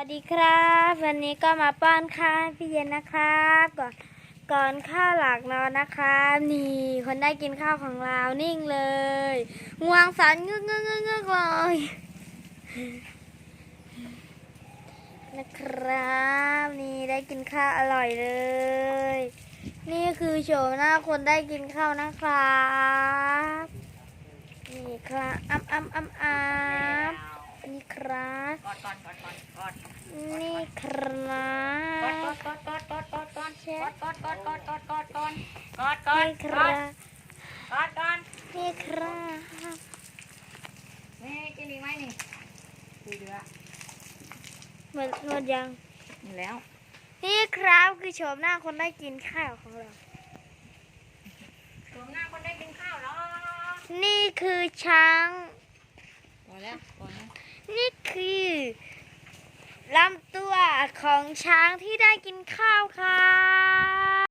วัสดีครับ วันนี้ก็มาป้อนข้าวพี่เย็นนะครับ ก่อนก่อนข้าวหลักนอนนะครับ นี่คนได้กินข้าวของเรานิ่งเลยงวงสันงึกงึกงึกงึกเลยนะครับ นี่ได้กินข้าวอร่อยเลย นี่คือโฉมหน้าคนได้กินข้าวนะครับ นี่ครับอ้ำอ้ำอ้ำอ้ำ นี่ครับกอดกอดกอดกอดกอดนี่ครับกอดกอดกอดกอดกอดกอดกอดกอดกอดกอดกอดกอดกอดกอดนี่คกรัอดบกอดกอดนี่ครับนี่กินอีกไหมนี่ดีเดือหมดหมดยังนี่แล้ว นี่ครับคือโฉมหน้าคนได้กินข้าวของเราสวมหน้าคนได้กินข้าวเหรอนี่คือช้าง นี่คือลำตัวของช้างที่ได้กินข้าวค่ะ